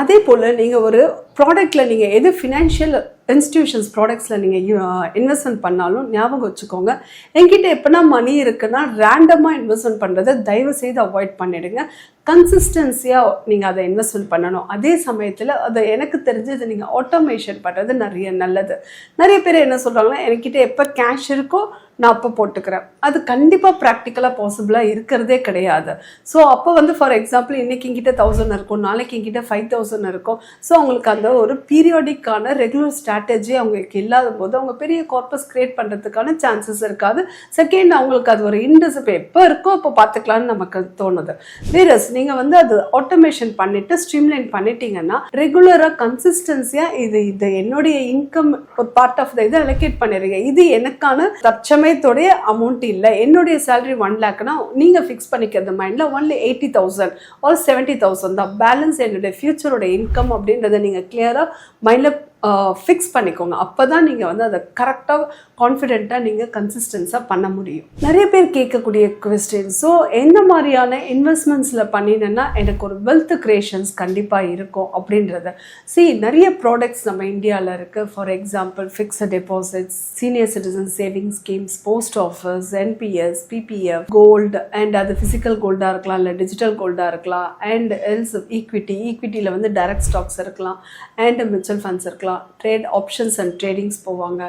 அதே போல் நீங்கள் ஒரு ப்ராடக்ட்டில் நீங்கள் எது ஃபினான்ஷியல் இன்ஸ்டிடியூஷன்ஸ் ப்ராடக்ட்ஸில் நீங்கள் இன்வெஸ்ட்மெண்ட் பண்ணாலும் ஞாபகம் வச்சுக்கோங்க. என்கிட்ட எப்போனா மணி இருக்குன்னா ரேண்டமாக இன்வெஸ்ட்மெண்ட் பண்ணுறதை தயவு செய்து அவாய்ட் பண்ணிடுங்க. கன்சிஸ்டன்சியாக நீங்கள் அதை இன்வெஸ்ட்மெண்ட் பண்ணணும். அதே சமயத்தில் அதை எனக்கு தெரிஞ்சது நீங்கள் ஆட்டோமேஷன் பண்ணுறது நிறைய நல்லது. நிறைய பேர் என்ன சொல்கிறாங்கன்னா என்கிட்ட எப்போ கேஷ் இருக்கோ நான் அப்போ போட்டுக்கிறேன். அது கண்டிப்பாக ப்ராக்டிக்கலாக பாசிபிளாக இருக்கிறதே கிடையாது. ஸோ அப்போ வந்து ஃபார் எக்ஸாம்பிள் இன்றைக்கி எங்கிட்ட தௌசண்ட் இருக்கும் நாளைக்கு எங்கிட்ட ஃபைவ் தௌசண்ட் இருக்கும். ஸோ அவங்களுக்கு அந்த ஒரு பீரியாடிக்கான ரெகுலர் ஸ்ட்ராட்டஜி அவங்களுக்கு இல்லாத போது அவங்க பெரிய கார்பஸ் கிரியேட் பண்ணுறதுக்கான சான்சஸ் இருக்காது. செகண்ட் அவங்களுக்கு அது ஒரு இன்டெசிப் எப்போ இருக்கோ அப்போ பார்த்துக்கலான்னு நமக்கு தோணுது. வேறஸ் நீங்கள் வந்து அது ஆட்டோமேஷன் பண்ணிவிட்டு ஸ்ட்ரீம்லைன் பண்ணிட்டீங்கன்னா ரெகுலராக கன்சிஸ்டன்சியாக இது இது என்னுடைய இன்கம் ஒரு பார்ட் ஆஃப் த இதை அலோகேட் பண்ணிடுறீங்க இது எனக்கான தற்சமயத்துடைய அமௌண்ட் இல்லை. என்னுடைய சேலரி ஒன் லேக்னா நீங்கள் ஃபிக்ஸ் பண்ணிக்கிறது மைண்டில் only eighty thousand or seventy thousand தான். பேலன்ஸ் என்னுடைய ஃபியூச்சரோட இன்கம் அப்படின்றத நீங்கள் கிளியராக மைண்டில் ஃபிக்ஸ் பண்ணிக்கோங்க. அப்போ தான் நீங்கள் வந்து அதை கரெக்டாக கான்ஃபிடென்ட்டாக நீங்கள் கன்சிஸ்டன்ஸாக பண்ண முடியும். நிறைய பேர் கேட்கக்கூடிய கொஸ்டின் ஸோ எந்த மாதிரியான இன்வெஸ்ட்மெண்ட்ஸில் பண்ணினேன்னா எனக்கு ஒரு வெல்த் கிரியேஷன்ஸ் கண்டிப்பாக இருக்கும் அப்படின்றத. சி நிறைய ப்ராடக்ட்ஸ் நம்ம இந்தியாவில் இருக்குது for example fixed deposits senior citizen saving schemes post office NPS PPF gold and அது ஃபிசிக்கல் கோல்டாக இருக்கலாம் இல்லை டிஜிட்டல் கோல்டாக இருக்கலாம். அண்ட் எல்ஸ் ஈக்விட்டி ஈக்விட்டியில் வந்து டைரக்ட் ஸ்டாக்ஸ் இருக்கலாம். அண்ட் மியூச்சுவல் ஃபண்ட்ஸ் இருக்கலாம். ட்ரேட் ஆப்ஷன்ஸ் அண்ட் ட்ரேடிங்ஸ் போவாங்க.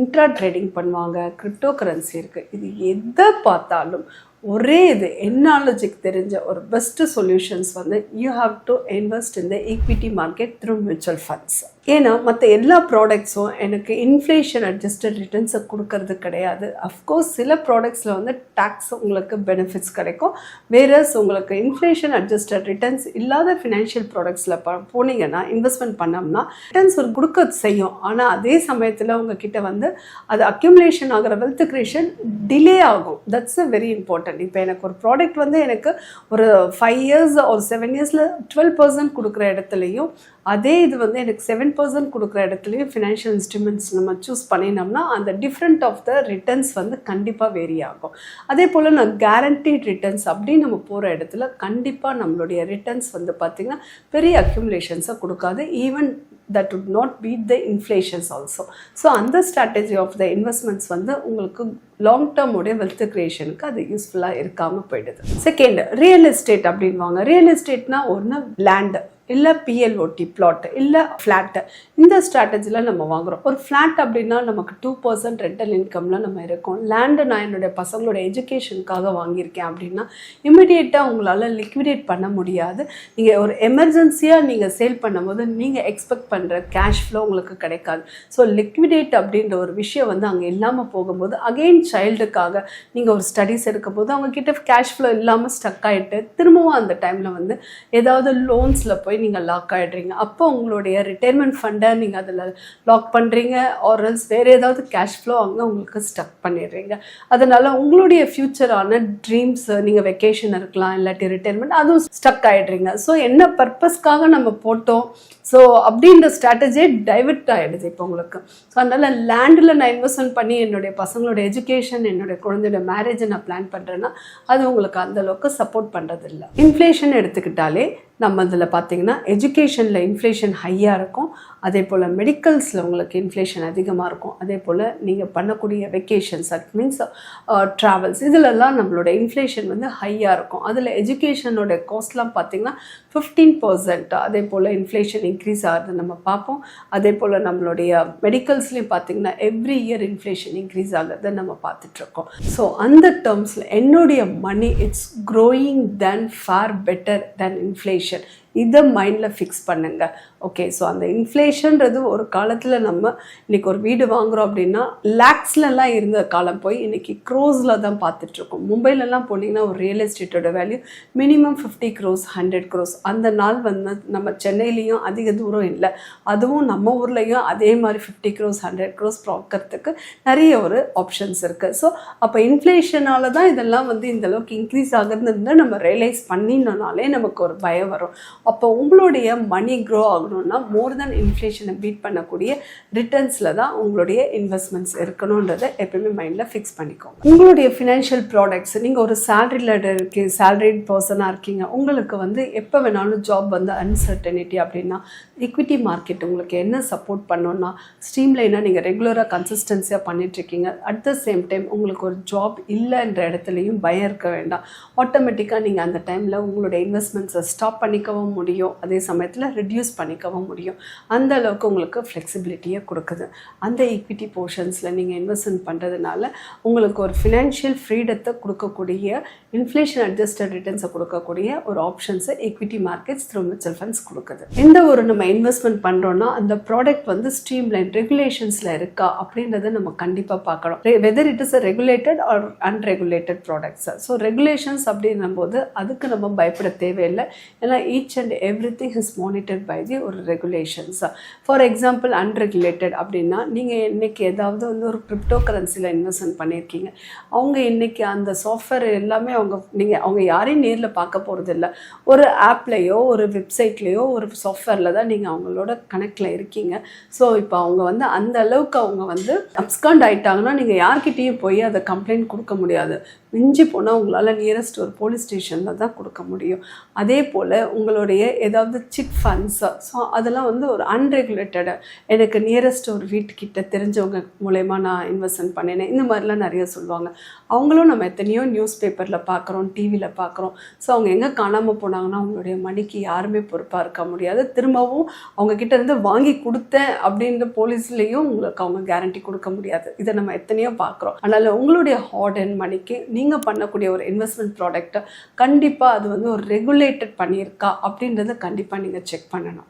இன்ட்ரா ட்ரேடிங் பண்ணுவாங்க. கிரிப்டோ கரன்சி இருக்குது இது எதை பார்த்தாலும் ஒரே இது என்னாலஜிக்கு தெரிஞ்ச ஒரு பெஸ்ட்டு சொல்யூஷன்ஸ் வந்து you have to invest in the equity market through mutual funds ஏன்னா மற்ற எல்லா ப்ராடக்ட்ஸும் எனக்கு இன்ஃப்ளேஷன் அட்ஜஸ்டட் ரிட்டர்ன்ஸை கொடுக்கறது கிடையாது. அஃப்கோர்ஸ் சில ப்ராடக்ட்ஸில் வந்து டேக்ஸ் உங்களுக்கு பெனிஃபிட்ஸ் கிடைக்கும். வேறஸ் உங்களுக்கு இன்ஃப்ளேஷன் அட்ஜஸ்டட் ரிட்டர்ன்ஸ் இல்லாத ஃபினான்ஷியல் ப்ராடக்ட்ஸில் ப போனீங்கன்னா இன்வெஸ்ட்மெண்ட் பண்ணோம்னா ரிட்டர்ன்ஸ் ஒரு கொடுக்க செய்யும். ஆனால் அதே சமயத்தில் உங்ககிட்ட வந்து அது அக்யூமுலேஷன் ஆகிற வெல்த் கிரியேஷன் டிலே ஆகும். தட்ஸ் அ வெரி இம்பார்ட்டன்ட் இப்போ எனக்கு ஒரு ப்ராடக்ட் வந்து எனக்கு ஒரு ஃபைவ் இயர்ஸ் ஒரு செவன் இயர்ஸில் டுவெல் பர்சன்ட் கொடுக்குற இடத்துலையும் அதே இது வந்து எனக்கு செவன் பர்சன்ட் கொடுக்குற இடத்துலையும் ஃபினான்ஷியல் இன்ஸ்ட்ருமெண்ட்ஸ் நம்ம சூஸ் பண்ணினோம்னா அந்த டிஃப்ரெண்ட் ஆஃப் த ரிட்டர்ன்ஸ் வந்து கண்டிப்பாக வேரி ஆகும். அதே போல் நான் கேரண்டீட் ரிட்டர்ன்ஸ் அப்படின்னு நம்ம போகிற இடத்துல கண்டிப்பாக நம்மளுடைய ரிட்டர்ன்ஸ் வந்து பார்த்திங்கன்னா பெரிய அக்யூமுலேஷன்ஸை கொடுக்காது. Even that would not beat the inflations also so அந்த ஸ்ட்ராட்டஜி ஆஃப் த இன்வெஸ்ட்மெண்ட்ஸ் வந்து உங்களுக்கு லாங் டேர்முடைய வெல்த் கிரியேஷனுக்கு அது யூஸ்ஃபுல்லாக இருக்காமல் போயிடுது. செகண்ட் ரியல் எஸ்டேட் அப்படின்வாங்க ரியல் எஸ்டேட்னா ஒன்று லேண்டு இல்லை பிஎல்ஓடி பிளாட் இல்லை ஃப்ளாட்டு இந்த ஸ்ட்ராட்டஜியில் நம்ம வாங்குகிறோம் ஒரு ஃப்ளாட் அப்படின்னா நமக்கு டூ பர்சன்ட் ரெண்டல் இன்கம்ல நம்ம இருக்கோம். லேண்டு நான் என்னுடைய பசங்களோட எஜுகேஷனுக்காக வாங்கியிருக்கேன் அப்படின்னா இமிடியேட்டாக உங்களால் லிக்விடேட் பண்ண முடியாது. நீங்கள் ஒரு எமர்ஜென்சியாக நீங்கள் சேல் பண்ணும்போது நீங்கள் எக்ஸ்பெக்ட் பண்ணுற கேஷ் ஃப்ளோ உங்களுக்கு கிடைக்காது. ஸோ லிக்விடேட் அப்படின்ற ஒரு விஷயம் வந்து அங்கே இல்லாமல் போகும்போது அகெயின் சைல்டுக்காக நீங்கள் ஒரு ஸ்டடீஸ் எடுக்கும்போது அவங்கக்கிட்ட கேஷ் ஃப்ளோ இல்லாமல் ஸ்டக் ஆகிட்டு திரும்பவும் அந்த டைமில் வந்து ஏதாவது லோன்ஸில் போய் நீங்கள் லாக் ஆகிடுறீங்க அப்போ உங்களுடைய ரிட்டைர்மெண்ட் ஃபண்டை நீங்கள் அதில் லாக் பண்ணுறீங்க ஆர்எல்ஸ் வேறு ஏதாவது கேஷ் ஃப்ளோ அங்கே உங்களுக்கு ஸ்டக் பண்ணிடுறீங்க. அதனால் உங்களுடைய ஃப்யூச்சரான ட்ரீம்ஸ் நீங்கள் வெக்கேஷன் இருக்கலாம் இல்லாட்டி ரிட்டைர்மெண்ட் அதுவும் ஸ்டக் ஆகிடுறீங்க ஸோ என்ன பர்பஸ்க்காக நம்ம போட்டோம்? ஸோ அப்படின்ற ஸ்ட்ராட்டஜியே டைவர்ட் ஆகிடுது இப்போ உங்களுக்கு. ஸோ அதனால் லேண்டில் நான் இன்வெஸ்ட்மெண்ட் பண்ணி என்னுடைய பசங்களோட எஜுகேஷன் என்னுடைய குழந்தையோட மேரேஜை நான் பிளான் பண்ணுறேன்னா அது உங்களுக்கு அந்தளவுக்கு சப்போர்ட் பண்ணுறதில்ல இன்ஃப்ளேஷன் எடுத்துக்கிட்டாலே நம்ம அதில் பார்த்தீங்கன்னா எஜுகேஷனில் இன்ஃப்ளேஷன் ஹையாக இருக்கும். அதே போல் மெடிக்கல்ஸில் உங்களுக்கு இன்ஃப்ளேஷன் அதிகமாக இருக்கும். அதே போல் நீங்கள் பண்ணக்கூடிய வெக்கேஷன்ஸ் அட் மீன்ஸ் ட்ராவல்ஸ் இதிலெல்லாம் நம்மளோட இன்ஃப்ளேஷன் வந்து ஹையாக இருக்கும். அதில் எஜுகேஷனோட காஸ்ட்லாம் பார்த்தீங்கன்னா ஃபிஃப்டீன் பர்சன்ட் அதே போல் இன்ஃப்ளேஷன் இன்க்ரீஸ் ஆகுது நம்ம பார்ப்போம். அதே போல் நம்மளுடைய மெடிக்கல்ஸ்லேயும் பார்த்தீங்கன்னா எவ்ரி இயர் இன்ஃப்ளேஷன் இன்க்ரீஸ் ஆகிறத நம்ம பார்த்துட்ருக்கோம் ஸோ அந்த டேர்ம்ஸில் என்னுடைய money it's growing then far better than inflation conversation இதை மைண்டில் ஃபிக்ஸ் பண்ணுங்கள் ஓகே ஸோ அந்த இன்ஃப்ளேஷன்றது ஒரு காலத்தில் நம்ம இன்றைக்கி ஒரு வீடு வாங்குறோம் அப்படின்னா லேக்ஸ்லலாம் இருந்த காலம் போய் இன்றைக்கி க்ரோஸில் தான் பார்த்துட்ருக்கோம். மும்பைலலாம் போனீங்கன்னா ஒரு real எஸ்டேட்டோட value minimum fifty crores hundred crores அந்த நாள் வந்து நம்ம சென்னையிலையும் அதிக தூரம் இல்லை. அதுவும் நம்ம ஊர்லேயும் அதே மாதிரி ஃபிஃப்டி க்ரோஸ் ஹண்ட்ரட் க்ரோஸ் பார்க்கறதுக்கு நிறைய ஒரு ஆப்ஷன்ஸ் இருக்குது ஸோ அப்போ இன்ஃப்ளேஷனால தான் இதெல்லாம் வந்து இந்த அளவுக்கு இன்க்ரீஸ் ஆகுதுன்னு நம்ம ரியலைஸ் பண்ணினோனாலே நமக்கு ஒரு பயம் வரும். அப்போ உங்களுடைய மணி க்ரோ ஆகணும்னா மோர் தென் இன்ஃப்ளேஷனை பீட் பண்ணக்கூடிய ரிட்டர்ன்ஸில் தான் உங்களுடைய இன்வெஸ்ட்மெண்ட்ஸ் இருக்கணுன்றதை எப்பயுமே மைண்டில் ஃபிக்ஸ் பண்ணிக்கோங்க. உங்களுடைய ஃபினான்ஷியல் ப்ராடக்ட்ஸ் நீங்கள் ஒரு சேலரியில் இருக்கீங்க சேலரிட் பர்சனாக இருக்கீங்க உங்களுக்கு வந்து எப்போ வேணாலும் ஜாப் வந்து அன்சர்டனிட்டி அப்படின்னா ஈக்விட்டி மார்க்கெட் உங்களுக்கு என்ன சப்போர்ட் பண்ணோன்னா ஸ்ட்ரீம்லைனாக நீங்கள் ரெகுலராக கன்சிஸ்டன்சியாக பண்ணிகிட்ருக்கீங்க அட் த சேம் டைம் உங்களுக்கு ஒரு ஜாப் இல்லைன்ற இடத்துலையும் பயம் இருக்க வேண்டாம். ஆட்டோமேட்டிக்காக நீங்கள் அந்த டைமில் உங்களுடைய இன்வெஸ்ட்மெண்ட்ஸை ஸ்டாப் பண்ணிக்கவும் முடியும். அதே சமயத்தில் ரிடியூஸ் பண்ணிக்கவும் முடியும். அந்த அளவுக்கு உங்களுக்கு ஃப்ளெக்சிபிலிட்டியை கொடுக்குது. அந்த ஈக்விட்டி போர்ஷன்ஸில் நீங்கள் இன்வெஸ்ட்மெண்ட் பண்ணுறதுனால உங்களுக்கு ஒரு ஃபினான்ஷியல் ஃப்ரீடத்தை கொடுக்கக்கூடிய இன்ஃப்ளேஷன் அட்ஜஸ்டட் ரிட்டர்ன்ஸை கொடுக்கக்கூடிய ஒரு ஆப்ஷன்ஸை equity markets through mutual funds கொடுக்குது. எந்த ஒரு நம்ம இன்வெஸ்ட்மெண்ட் பண்ணுறோன்னா அந்த ப்ராடக்ட் வந்து ஸ்ட்ரீம் லைன் ரெகுலேஷன்ஸில் இருக்கா அப்படின்றத நம்ம கண்டிப்பாக பார்க்கணும். Whether it is a regulated or unregulated products so regulations அப்படின்னும் போது அதுக்கு நம்ம பயப்பட தேவையில்லை. ஏன்னா each and every thing is monitor by the ஒரு ரெகுலேஷன்ஸ் ஃபார் எக்ஸாம்பிள் அன்ரெகுலேட்டட் அப்படின்னா நீங்கள் இன்றைக்கி ஏதாவது வந்து ஒரு கிரிப்டோ கரன்சியில் இன்வெஸ்ட்மெண்ட் பண்ணியிருக்கீங்க அவங்க இன்னைக்கு அந்த சாஃப்ட்வேர் எல்லாமே அவங்க நீங்கள் அவங்க யாரையும் நேரில் பார்க்க போகிறதில்ல ஒரு ஆப்லேயோ ஒரு வெப்சைட்லேயோ ஒரு சாஃப்ட்வேரில் தான் நீங்கள் அவங்களோட கனெக்டில் இருக்கீங்க. ஸோ இப்போ அவங்க வந்து அந்த அளவுக்கு அவங்க வந்து அப்ஸ்காண்ட் ஆயிட்டாங்கன்னா நீங்கள் யார்கிட்டயும் போய் அதை கம்ப்ளைண்ட் கொடுக்க முடியாது. மிஞ்சி போனால் உங்களால் நியரஸ்ட் ஒரு போலீஸ் ஸ்டேஷனில் தான் கொடுக்க முடியும். அதே போல் உங்களுடைய ஏதாவது சிட் ஃபண்ட்ஸு ஸோ அதெல்லாம் வந்து ஒரு அன்ரெகுலேட்டட் எனக்கு நியரஸ்ட் ஒரு வீட்டுக்கிட்ட தெரிஞ்சவங்க மூலயமா நான் இன்வெஸ்ட்மெண்ட் பண்ணினேன். இந்த மாதிரிலாம் நிறைய சொல்லுவாங்க. அவங்களும் நம்ம எத்தனையோ நியூஸ் பேப்பரில் பார்க்குறோம் டிவியில் பார்க்குறோம் ஸோ அவங்க எங்கே காணாமல் போனாங்கன்னா அவங்களுடைய மணிக்கு யாருமே பொறுப்பாக இருக்க முடியாது. திரும்பவும் அவங்கக்கிட்ட இருந்து வாங்கி கொடுத்தேன் அப்படின்ற போலீஸ்லேயும் உங்களுக்கு அவங்க கேரண்டி கொடுக்க முடியாது. இதை நம்ம எத்தனையோ பார்க்குறோம் அதனால் உங்களுடைய ஹார்ட் அண்ட் மணிக்கு நீங்கள் பண்ணக்கூடிய ஒரு இன்வெஸ்ட்மெண்ட் ப்ராடக்ட்டை கண்டிப்பாக அது வந்து ஒரு ரெகுலேட்டட் பண்ணியிருக்கா அப்படின்றத கண்டிப்பாக நீங்கள் செக் பண்ணணும்.